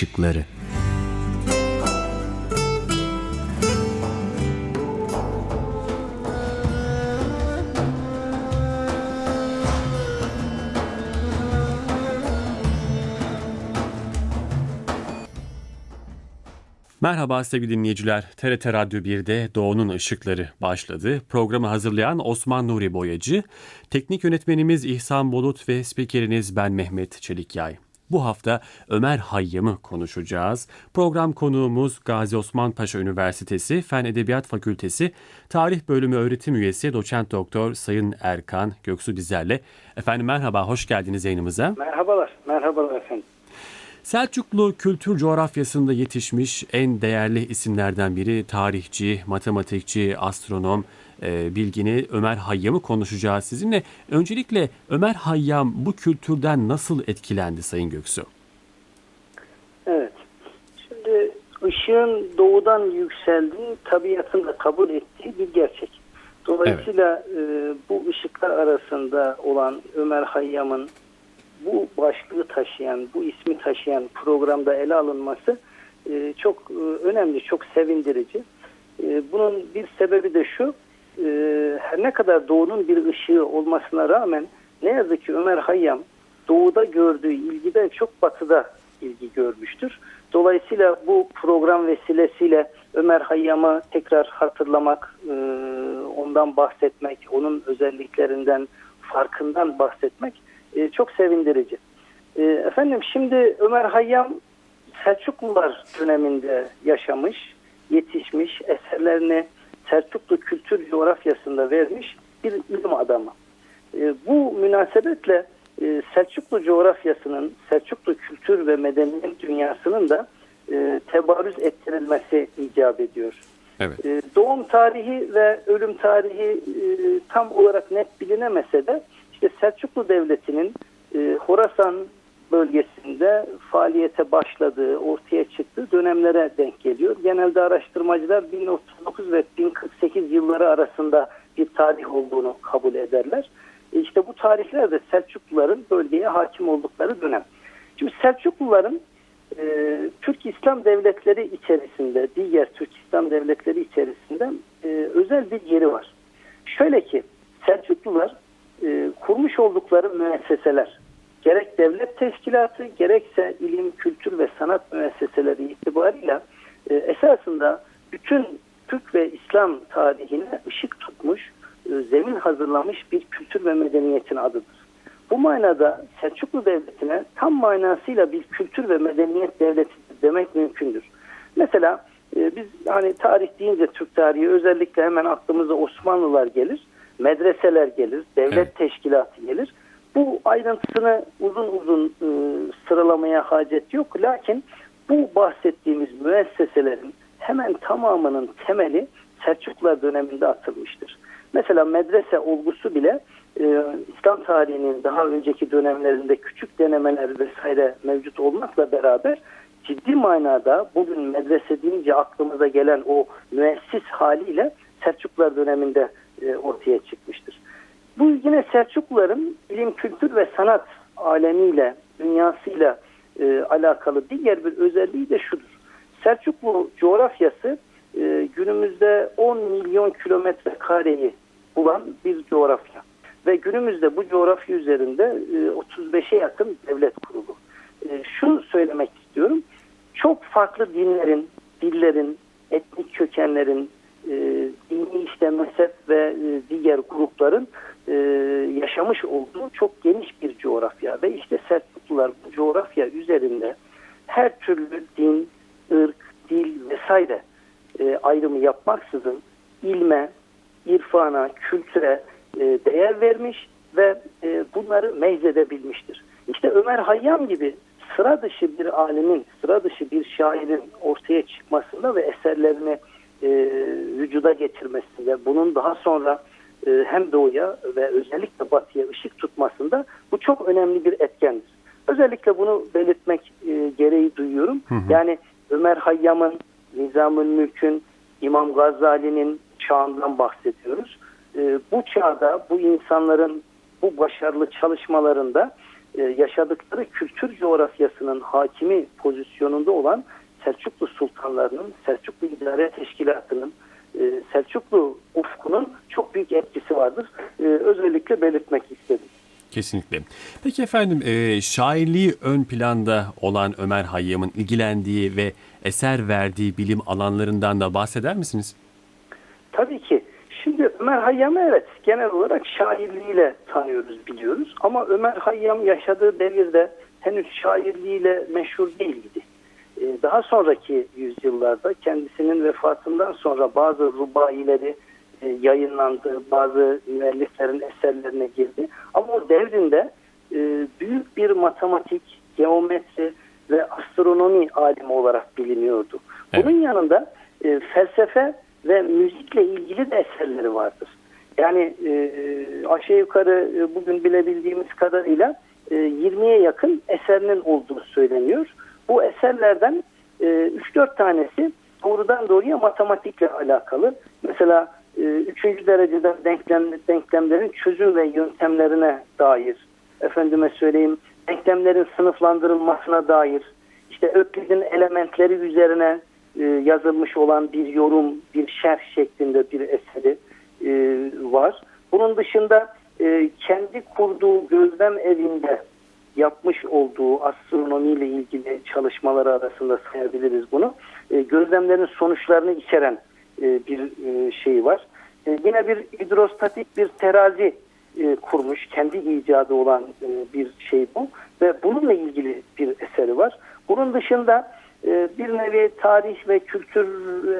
ışıkları. Merhaba sevgili dinleyiciler. TRT Radyo 1'de Doğu'nun Işıkları başladı. Programı hazırlayan Osman Nuri Boyacı, teknik yönetmenimiz İhsan Bulut ve spikeriniz ben Mehmet Çelikyay. Bu hafta Ömer Hayyam'ı konuşacağız. Program konuğumuz Gazi Osman Paşa Üniversitesi Fen Edebiyat Fakültesi Tarih Bölümü öğretim üyesi doçent doktor Sayın Erkan Göksu Dizer'le. Efendim merhaba, hoş geldiniz yayınımıza. Merhabalar, merhabalar efendim. Selçuklu kültür coğrafyasında yetişmiş en değerli isimlerden biri tarihçi, matematikçi, astronom, e, bilgini Ömer Hayyam'ı konuşacağız sizinle. Öncelikle Ömer Hayyam bu kültürden nasıl etkilendi Sayın Göksu? Evet, şimdi ışığın doğudan yükseldiği tabiatın da kabul ettiği bir gerçek. Dolayısıyla e, bu ışıklar arasında olan Ömer Hayyam'ın bu başlığı taşıyan, bu ismi taşıyan programda ele alınması e, çok e, önemli, çok sevindirici. E, bunun bir sebebi de şu, e, her ne kadar doğunun bir ışığı olmasına rağmen ne yazık ki Ömer Hayyam doğuda gördüğü ilgiden çok batıda ilgi görmüştür. Dolayısıyla bu program vesilesiyle Ömer Hayyam'ı tekrar hatırlamak, e, ondan bahsetmek, onun özelliklerinden, farkından bahsetmek e, çok sevindirici. E, efendim şimdi Ömer Hayyam Selçuklular döneminde yaşamış, yetişmiş, eserlerini Selçuklu kültür coğrafyasında vermiş bir ilim adamı. E, bu münasebetle e, Selçuklu coğrafyasının, Selçuklu kültür ve medeniyet dünyasının da e, tebarüz ettirilmesi icap ediyor. Evet. E, doğum tarihi ve ölüm tarihi e, tam olarak net bilinemese de işte Selçuklu Devleti'nin e, Horasan bölgesinde faaliyete başladığı, ortaya çıktığı dönemlere denk geliyor. Genelde araştırmacılar 1039 ve 1048 yılları arasında bir tarih olduğunu kabul ederler. E işte bu tarihlerde Selçukluların bölgeye hakim oldukları dönem. Şimdi Selçukluların e, Türk İslam devletleri içerisinde, diğer Türk İslam devletleri içerisinde e, özel bir yeri var. Şöyle ki Selçuklular e, kurmuş oldukları müesseseler, gerek devlet teşkilatı gerekse ilim, kültür ve sanat müesseseleri itibarıyla e, esasında bütün Türk ve İslam tarihine ışık tutmuş, e, zemin hazırlamış bir kültür ve medeniyetin adıdır. Bu manada Selçuklu Devleti'ne tam manasıyla bir kültür ve medeniyet devleti demek mümkündür. Mesela e, biz hani tarih deyince Türk tarihi özellikle hemen aklımıza Osmanlılar gelir, medreseler gelir, devlet teşkilatı gelir. Bu ayrıntısını uzun uzun e, sıralamaya hacet yok. Lakin bu bahsettiğimiz müesseselerin hemen tamamının temeli Selçuklular döneminde atılmıştır. Mesela medrese olgusu bile e, İslam tarihinin daha önceki dönemlerinde küçük denemeler vesaire mevcut olmakla beraber ciddi manada bugün medrese deyince aklımıza gelen o müessis haliyle Selçuklular döneminde e, ortaya çıkmıştır. Bu yine Selçukluların ilim, kültür ve sanat alemiyle, dünyasıyla e, alakalı diğer bir özelliği de şudur. Selçuklu coğrafyası e, günümüzde 10 milyon kilometre kareyi bulan bir coğrafya. Ve günümüzde bu coğrafya üzerinde e, 35'e yakın devlet kurulu. E, şunu söylemek istiyorum. Çok farklı dinlerin, dillerin, etnik kökenlerin, e, dini işte mezhep ve e, diğer grupların yaşamış olduğu çok geniş bir coğrafya ve işte Selçuklular bu coğrafya üzerinde her türlü din, ırk, dil vesaire e, ayrımı yapmaksızın ilme, irfana, kültüre e, değer vermiş ve e, bunları meyzedebilmiştir. İşte Ömer Hayyam gibi sıra dışı bir alimin, sıra dışı bir şairin ortaya çıkmasında ve eserlerini e, vücuda getirmesinde, bunun daha sonra e, hem doğuya ve özellikle batıya ışık tutmasında bu çok önemli bir etkendir. Özellikle bunu belirtmek e, gereği duyuyorum. Yani Ömer Hayyam'ın, Nizamül Mülk'ün, İmam Gazali'nin çağından bahsediyoruz. E, bu çağda bu insanların bu başarılı çalışmalarında e, yaşadıkları kültür coğrafyasının hakimi pozisyonunda olan Selçuklu sultanlarının, Selçuklu İdare Teşkilatı'nın, e, Selçuklu ufkunun çok büyük etkisi vardır. E, özellikle belirtmek istedim. Kesinlikle. Peki efendim e, şairliği ön planda olan Ömer Hayyam'ın ilgilendiği ve eser verdiği bilim alanlarından da bahseder misiniz? Tabii ki. Şimdi Ömer Hayyam'ı evet genel olarak şairliğiyle tanıyoruz, biliyoruz. Ama Ömer Hayyam yaşadığı devirde henüz şairliğiyle meşhur değildi. Ee, Daha sonraki yüzyıllarda kendisinin vefatından sonra bazı rubaileri e, yayınlandı, bazı müelliflerin eserlerine girdi. Ama o devrinde e, büyük bir matematik, geometri ve astronomi alimi olarak biliniyordu. Evet. Bunun yanında e, felsefe ve müzikle ilgili de eserleri vardır. Yani e, aşağı yukarı e, bugün bilebildiğimiz kadarıyla e, 20'ye yakın eserinin olduğu söyleniyor. Bu eserlerden e, 3-4 tanesi doğrudan doğruya matematikle alakalı. Mesela üçüncü dereceden denklem, denklemlerin çözüm ve yöntemlerine dair, efendime söyleyeyim denklemlerin sınıflandırılmasına dair, işte Öklid'in elementleri üzerine e, yazılmış olan bir yorum, bir şerh şeklinde bir eseri e, var. Bunun dışında e, kendi kurduğu gözlem evinde yapmış olduğu astronomiyle ilgili çalışmaları arasında sayabiliriz bunu. E, gözlemlerin sonuçlarını içeren e, bir e, şey var. E, yine bir hidrostatik bir terazi e, kurmuş. Kendi icadı olan bir şey bu. Ve bununla ilgili bir eseri var. Bunun dışında bir nevi tarih ve kültür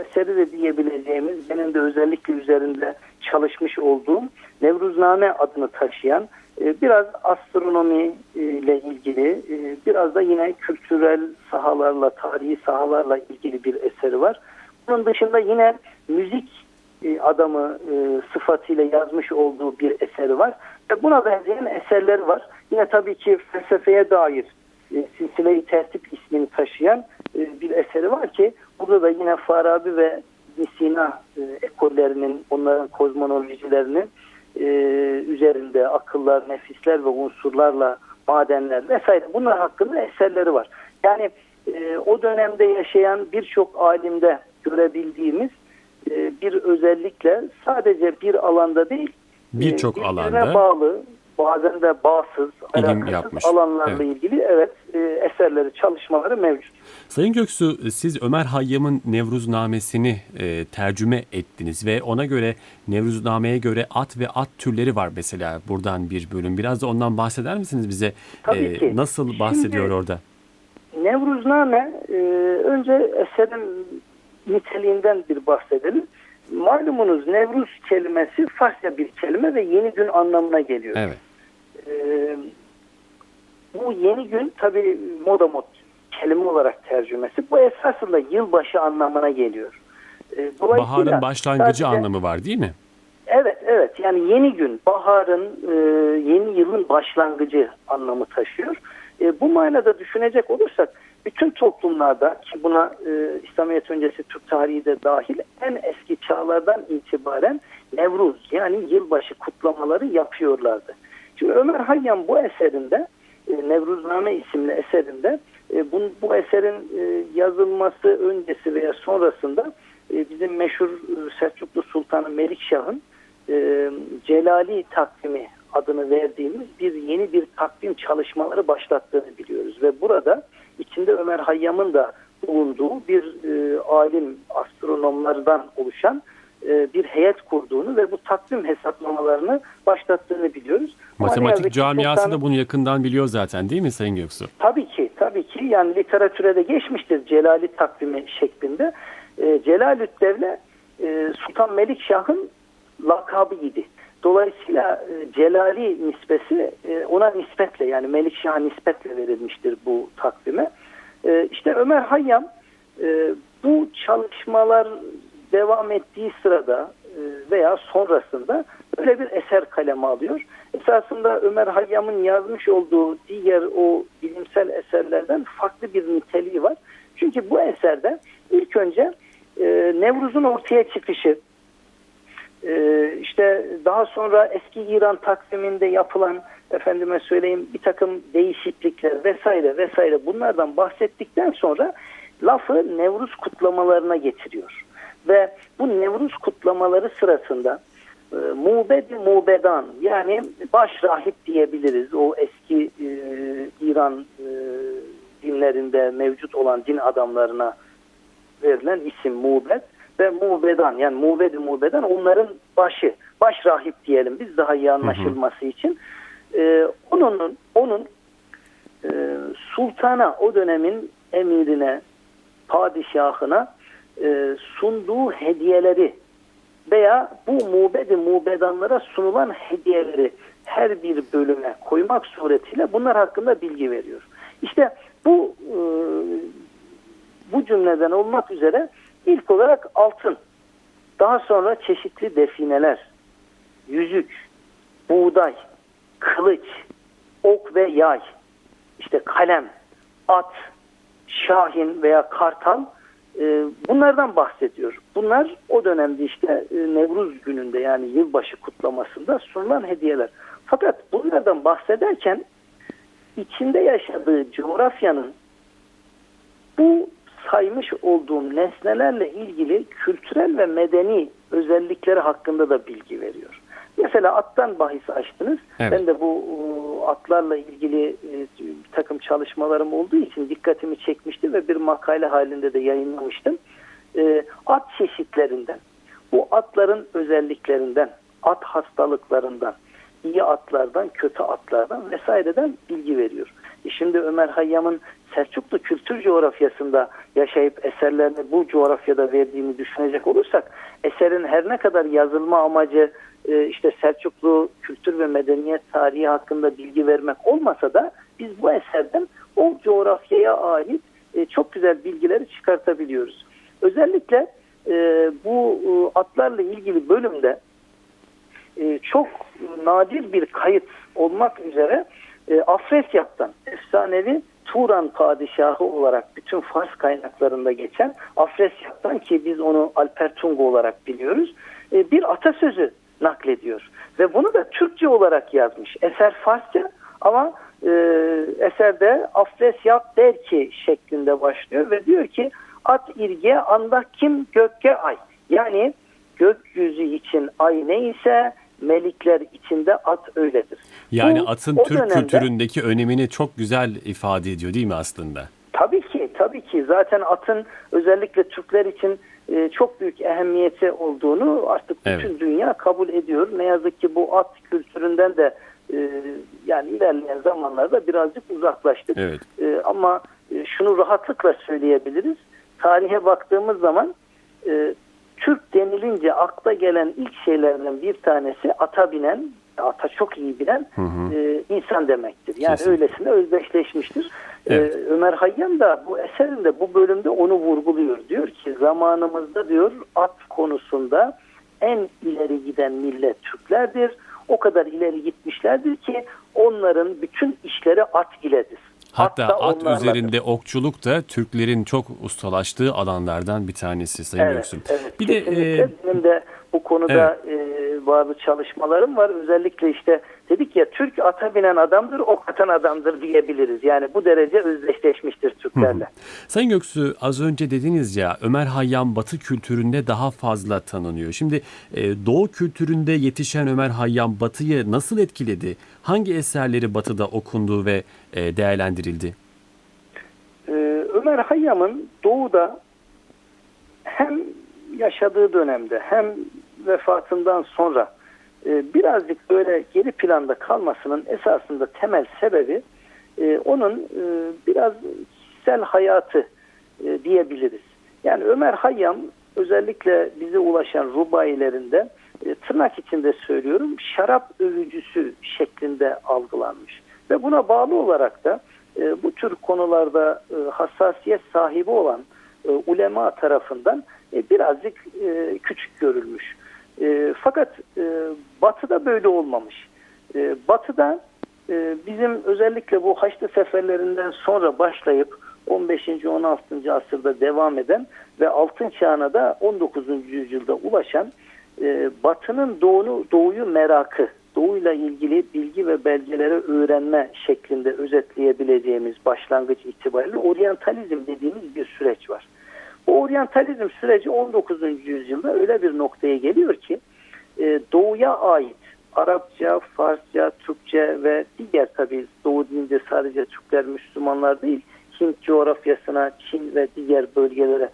eseri de diyebileceğimiz benim de özellikle üzerinde çalışmış olduğum Nevruzname adını taşıyan biraz astronomi ile ilgili biraz da yine kültürel sahalarla tarihi sahalarla ilgili bir eseri var. Bunun dışında yine müzik e, adamı e, sıfatıyla yazmış olduğu bir eseri var. Ve buna benzeyen eserleri var. Yine tabii ki felsefeye dair e, Silsile-i Tertip ismini taşıyan bir eseri var ki burada da yine Farabi ve Sina ekollerinin, onların kozmolojilerinin e, üzerinde akıllar, nefisler ve unsurlarla madenler vesaire bunlar hakkında eserleri var. Yani o dönemde yaşayan birçok alimde görebildiğimiz e, bir özellikle sadece bir alanda değil Birçok e, birbirine alanda bağlı bazen de İlim alakasız yapmış. alanlarla Evet. ilgili evet e, eserleri, çalışmaları mevcut. Sayın Göksu siz Ömer Hayyam'ın Nevruznamesini e, tercüme ettiniz ve ona göre Nevruzname'ye göre at ve at türleri var mesela buradan bir bölüm. Biraz da ondan bahseder misiniz bize? E, Tabii ki. Nasıl bahsediyor Şimdi- orada? Nevruzname e, önce eserin niteliğinden bir bahsedelim. Malumunuz Nevruz kelimesi Farsça bir kelime ve yeni gün anlamına geliyor. Evet. E, bu yeni gün tabi moda mod kelime olarak tercümesi. Bu esasında yılbaşı anlamına geliyor. E, dolayısıyla Baharın başlangıcı sadece- anlamı var değil mi? Evet evet yani yeni gün baharın e, yeni yılın başlangıcı anlamı taşıyor. E, bu manada düşünecek olursak bütün toplumlarda ki buna e, İslamiyet öncesi Türk tarihi de dahil en eski çağlardan itibaren Nevruz yani yılbaşı kutlamaları yapıyorlardı. Şimdi Ömer Hayyam bu eserinde e, Nevruzname isimli eserinde e, bu, bu eserin e, yazılması öncesi veya sonrasında e, bizim meşhur e, Selçuklu Sultanı Melikşah'ın e, Celali takvimi adını verdiğimiz bir yeni bir takvim çalışmaları başlattığını biliyoruz ve burada içinde Ömer Hayyam'ın da bulunduğu bir e, alim astronomlardan oluşan e, bir heyet kurduğunu ve bu takvim hesaplamalarını başlattığını biliyoruz. Matematik camiası da bunu yakından biliyor zaten değil mi Sayın Göksu? Tabii ki, tabii ki. Yani literatüre de geçmiştir Celali takvimi şeklinde. E, Celalüddevle e, Sultan Melikşah'ın lakabıydı. Dolayısıyla e, Celali nispesi e, ona nispetle yani Melikşah'a nispetle verilmiştir bu takvime. E, işte Ömer Hayyam bu çalışmalar devam ettiği sırada veya sonrasında böyle bir eser kaleme alıyor. Esasında Ömer Hayyam'ın yazmış olduğu diğer o bilimsel eserlerden farklı bir niteliği var. Çünkü bu eserde ilk önce Nevruz'un ortaya çıkışı, e, işte daha sonra eski İran takviminde yapılan efendime söyleyeyim bir takım değişiklikler vesaire vesaire bunlardan bahsettikten sonra lafı Nevruz kutlamalarına getiriyor. Ve bu Nevruz kutlamaları sırasında e, Mubed-i Mubedan yani baş rahip diyebiliriz. O eski e, İran e, dinlerinde mevcut olan din adamlarına verilen isim Mubed ve Mubedan yani Mubed-i Mubedan onların başı, baş rahip diyelim biz daha iyi anlaşılması için. E, onun onun e, sultana o dönemin emirine, padişahına e, sunduğu hediyeleri veya bu mubedi mubedanlara sunulan hediyeleri her bir bölüme koymak suretiyle bunlar hakkında bilgi veriyor. İşte bu e, bu cümleden olmak üzere ilk olarak altın, daha sonra çeşitli defineler, yüzük, buğday, kılıç, ok ve yay, işte kalem, at, şahin veya kartal e, bunlardan bahsediyor. Bunlar o dönemde işte e, Nevruz gününde yani yılbaşı kutlamasında sunulan hediyeler. Fakat bunlardan bahsederken içinde yaşadığı coğrafyanın bu saymış olduğum nesnelerle ilgili kültürel ve medeni özellikleri hakkında da bilgi veriyor. Mesela attan bahis açtınız. Evet. Ben de bu e, atlarla ilgili e, bir takım çalışmalarım olduğu için dikkatimi çekmişti ve bir makale halinde de yayınlamıştım. E, At çeşitlerinden, bu atların özelliklerinden, at hastalıklarından, iyi atlardan, kötü atlardan vesaireden bilgi veriyor. E Şimdi Ömer Hayyam'ın Selçuklu kültür coğrafyasında yaşayıp eserlerini bu coğrafyada verdiğini düşünecek olursak eserin her ne kadar yazılma amacı e, işte Selçuklu kültür ve medeniyet tarihi hakkında bilgi vermek olmasa da biz bu eserden o coğrafyaya ait e, çok güzel bilgileri çıkartabiliyoruz. Özellikle e, bu atlarla ilgili bölümde çok nadir bir kayıt olmak üzere Afresyap'tan efsanevi Turan padişahı olarak bütün Fars kaynaklarında geçen Afresyap'tan ki biz onu Alpertungo olarak biliyoruz e, bir atasözü naklediyor. Ve bunu da Türkçe olarak yazmış. Eser Farsça ama e, eserde Afresyap der ki şeklinde başlıyor ve diyor ki at irge anda kim gökke ay. Yani gökyüzü için ay neyse melikler içinde at öyledir. Yani Bu, atın Türk dönemde- kültüründeki önemini çok güzel ifade ediyor değil mi aslında? Tabii ki, tabii ki. Zaten atın özellikle Türkler için e, çok büyük ehemmiyeti olduğunu artık bütün Evet. dünya kabul ediyor. Ne yazık ki bu at kültüründen de e, yani ilerleyen zamanlarda birazcık uzaklaştık. Evet. E, ama e, şunu rahatlıkla söyleyebiliriz. Tarihe baktığımız zaman e, Türk denilince akla gelen ilk şeylerden bir tanesi ata binen, ata çok iyi bilen e, insan demektir. Yani Kesinlikle. öylesine özdeşleşmiştir. E, Evet. Ömer Hayyam da bu eserinde bu bölümde onu vurguluyor. Diyor ki zamanımızda diyor at konusunda en ileri giden millet Türklerdir. O kadar ileri gitmişlerdir ki onların bütün işleri at iledir. Hatta da at onlarladır. üzerinde okçuluk da Türklerin çok ustalaştığı alanlardan bir tanesi Sayın Evet, Göksu. evet. Bir de e, benim de bu konuda e, bazı çalışmalarım var. Özellikle işte dedik ya Türk ata binen adamdır, ok atan adamdır diyebiliriz. Yani bu derece özdeşleşmiştir Türklerle. Sayın Göksu az önce dediniz ya Ömer Hayyam Batı kültüründe daha fazla tanınıyor. Şimdi e, Doğu kültüründe yetişen Ömer Hayyam Batı'yı nasıl etkiledi? Hangi eserleri Batı'da okundu ve e, değerlendirildi? Ee, Ömer Hayyam'ın doğuda hem yaşadığı dönemde hem vefatından sonra e, birazcık böyle geri planda kalmasının esasında temel sebebi e, onun e, biraz kişisel hayatı e, diyebiliriz. Yani Ömer Hayyam özellikle bize ulaşan rubayilerinde tırnak içinde söylüyorum şarap övücüsü şeklinde algılanmış. Ve buna bağlı olarak da bu tür konularda hassasiyet sahibi olan ulema tarafından birazcık küçük görülmüş. E, fakat e, batıda böyle olmamış. E, batıda e, bizim özellikle bu Haçlı seferlerinden sonra başlayıp 15. 16. asırda devam eden ve altın çağına da 19. yüzyılda ulaşan e, Batı'nın doğunu, doğuyu merakı, doğuyla ilgili bilgi ve belgeleri öğrenme şeklinde özetleyebileceğimiz başlangıç itibariyle oryantalizm dediğimiz bir süreç var. Bu oryantalizm süreci 19. yüzyılda öyle bir noktaya geliyor ki e, doğuya ait Arapça, Farsça, Türkçe ve diğer tabi Doğu dilinde sadece Türkler, Müslümanlar değil, Hint coğrafyasına, Çin ve diğer bölgelere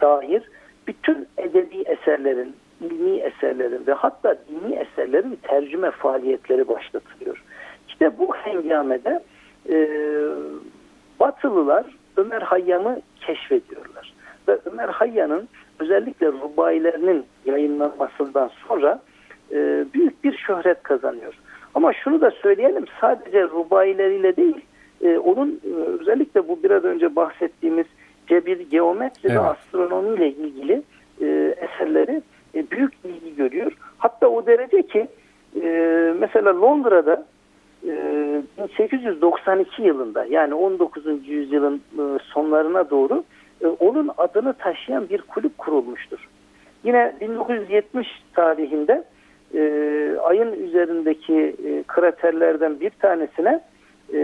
dair bütün edebi eserlerin, ilmi eserlerin ve hatta dini eserlerin tercüme faaliyetleri başlatılıyor. İşte bu hengamede e, Batılılar Ömer Hayyam'ı keşfediyorlar. Ve Ömer Hayyam'ın özellikle rubailerinin yayınlanmasından sonra e, büyük bir şöhret kazanıyor. Ama şunu da söyleyelim sadece rubaileriyle değil e, onun e, özellikle bu biraz önce bahsettiğimiz cebir, geometri Evet. ve astronomiyle ilgili e, eserleri e, büyük ilgi görüyor. Hatta o derece ki e, mesela Londra'da e, 1892 yılında yani 19. yüzyılın e, sonlarına doğru onun adını taşıyan bir kulüp kurulmuştur. Yine 1970 tarihinde e, ayın üzerindeki e, kraterlerden bir tanesine e,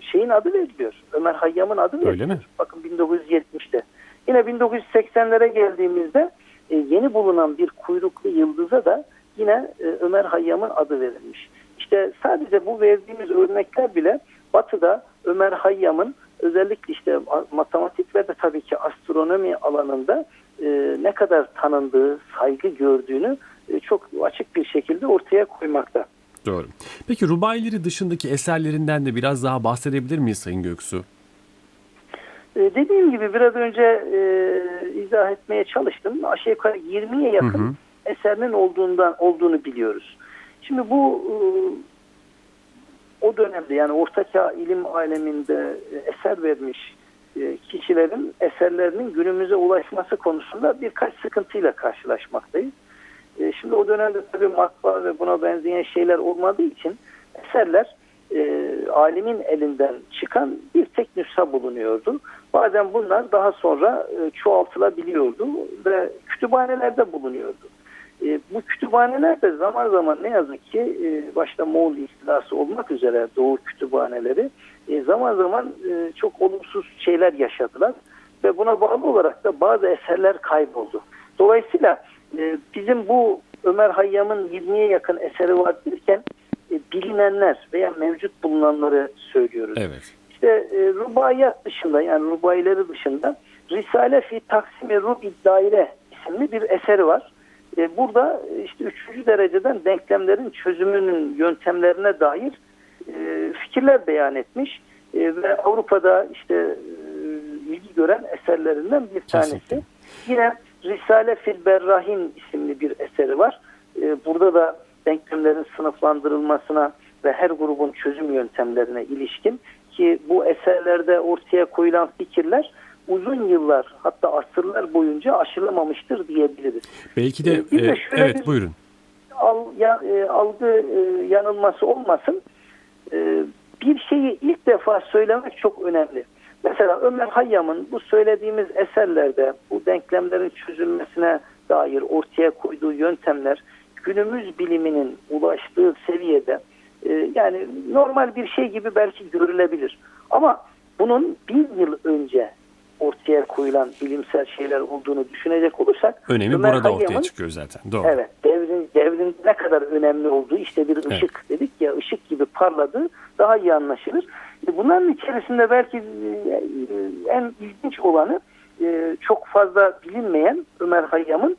şeyin adı veriliyor. Ömer Hayyam'ın adı veriliyor. Öyle mi? Bakın 1970'te. Yine 1980'lere geldiğimizde e, yeni bulunan bir kuyruklu yıldıza da yine e, Ömer Hayyam'ın adı verilmiş. İşte sadece bu verdiğimiz örnekler bile Batı'da Ömer Hayyam'ın özellikle işte matematik ve de tabii ki astronomi alanında e, ne kadar tanındığı, saygı gördüğünü e, çok açık bir şekilde ortaya koymakta. Doğru. Peki Rubaileri dışındaki eserlerinden de biraz daha bahsedebilir miyiz Sayın Göksu? E, dediğim gibi biraz önce e, izah etmeye çalıştım. Aşağı yukarı 20'ye yakın Hı hı. eserinin olduğundan olduğunu biliyoruz. Şimdi bu e, o dönemde yani ortaçağ ilim aleminde e, eser vermiş e, kişilerin eserlerinin günümüze ulaşması konusunda birkaç sıkıntıyla karşılaşmaktayız. E, Şimdi o dönemde tabii matbaa ve buna benzeyen şeyler olmadığı için eserler e, alimin elinden çıkan bir tek nüsha bulunuyordu. Bazen bunlar daha sonra çoğaltılabiliyordu ve kütüphanelerde bulunuyordu. E, bu kütüphaneler de zaman zaman ne yazık ki e, başta Moğol istilası olmak üzere Doğu kütüphaneleri e, zaman zaman e, çok olumsuz şeyler yaşadılar ve buna bağlı olarak da bazı eserler kayboldu. Dolayısıyla e, bizim bu Ömer Hayyam'ın 20'ye yakın eseri var derken e, bilinenler veya mevcut bulunanları söylüyoruz. Evet. İşte e, rubaiyat dışında yani rubaileri dışında Risale fi Taksimi Rubi Daire isimli bir eseri var. E, burada işte üçüncü dereceden denklemlerin çözümünün yöntemlerine dair e, fikirler beyan etmiş E, ve Avrupa'da işte ilgi gören eserlerinden bir tanesi. Kesinlikle. Yine Risale fil Berrahin isimli bir eseri var. Burada da denklemlerin sınıflandırılmasına ve her grubun çözüm yöntemlerine ilişkin ki bu eserlerde ortaya koyulan fikirler uzun yıllar hatta asırlar boyunca aşılamamıştır diyebiliriz. Belki de E, bir de e, şöyle evet bir- buyurun. Al, ya, e, algı e, yanılması olmasın. E, bir şeyi ilk defa söylemek çok önemli. Mesela Ömer Hayyam'ın bu söylediğimiz eserlerde bu denklemlerin çözülmesine dair ortaya koyduğu yöntemler günümüz biliminin ulaştığı seviyede e, yani normal bir şey gibi belki görülebilir. Ama bunun bin yıl önce ortaya koyulan bilimsel şeyler olduğunu düşünecek olursak Önemi Ömer burada ortaya Hayyam'ın- çıkıyor zaten. Doğru. Evet, devrin, devrin ne kadar önemli olduğu işte bir ışık dedik ya ışık gibi parladığı daha iyi anlaşılır. E, Bunların içerisinde belki e, en ilginç olanı e, çok fazla bilinmeyen Ömer Hayyam'ın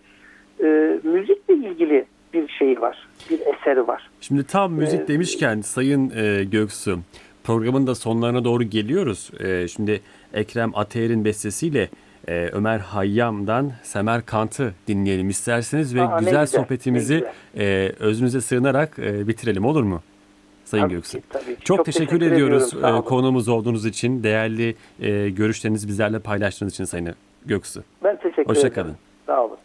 müzikle ilgili bir şey var, bir eseri var. Şimdi tam müzik Evet. demişken Sayın Göksu programın da sonlarına doğru geliyoruz. E, şimdi Ekrem Ateyer'in bestesiyle e, Ömer Hayyam'dan Semerkant'ı dinleyelim isterseniz ve Aa, güzel, güzel, sohbetimizi ne e, özünüze sığınarak e, bitirelim olur mu? Sayın Göksu. Çok, Çok teşekkür, teşekkür ediyoruz e, konuğumuz olduğunuz için, değerli e, görüşlerinizi bizlerle paylaştığınız için Sayın Göksu. Ben teşekkür Hoşça ederim. kalın. Sağ olun.